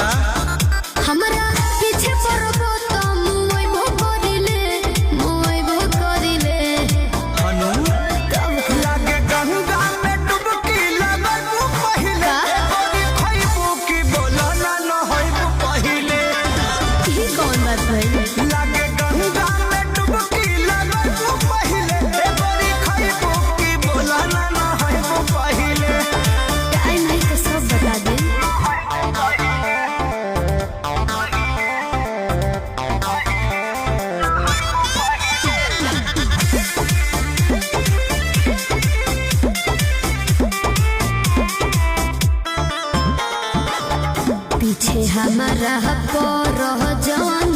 time पीछे हमारा पर रह जान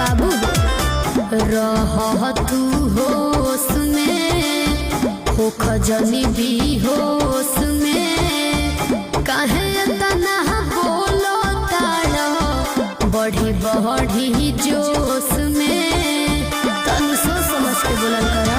बाबू। रह तू हो सुने हो खजनी भी हो सुने कहे तना बोलो तारो, बढ़ी बढ़ी जोश में। तनु सो समझ के बोला करा।